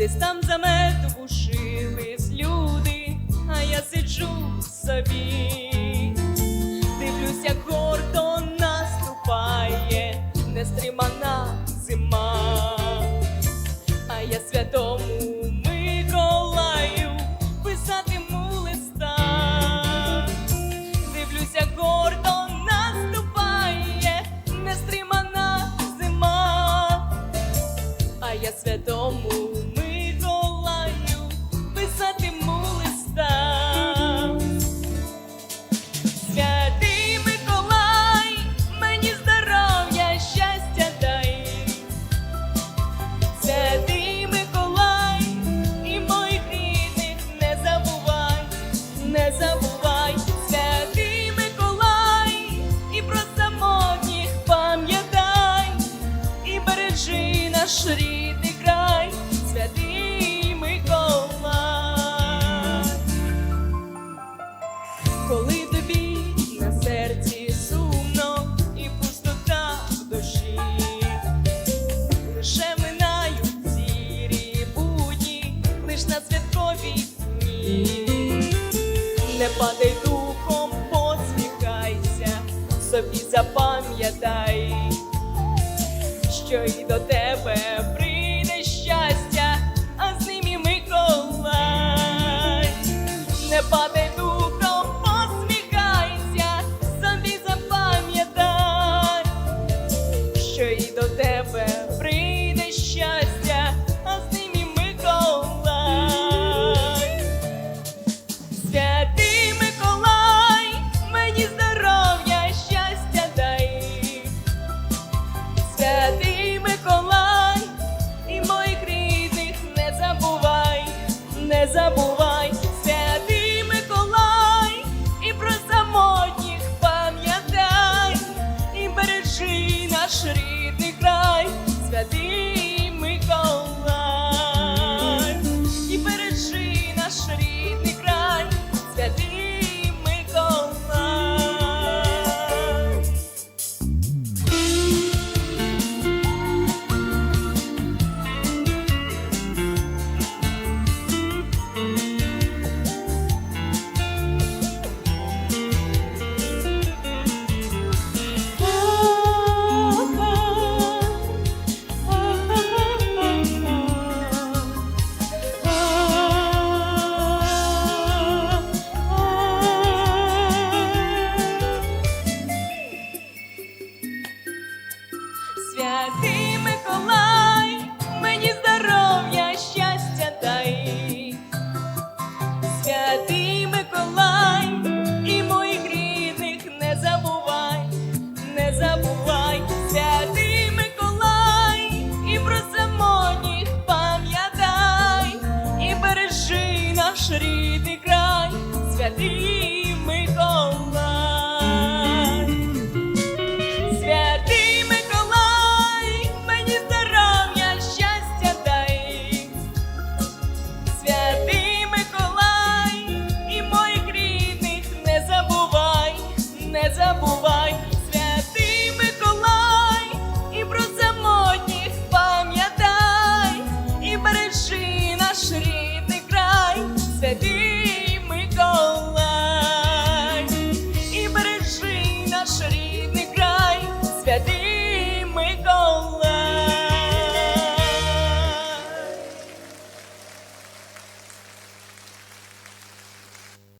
Десь там замету бушились люди, а я сиджу собі. Дивлюсь, як гордо наступає нестримана зима. А я святому забувай, святий Миколай, і про самотніх пам'ятай, і бережи наш рідний край, святий Миколай. Коли тобі на серці сумно і пустота душі, лише минають сірі будні, лиш на святкові падай духом, посміхайся, собі запам'ятай, що і до тебе прийде щастя, а з ним і Миколай. Не падай духом, забувай, святий Миколай, і про самотніх пам'ятай, і бережи наш рідний край, святий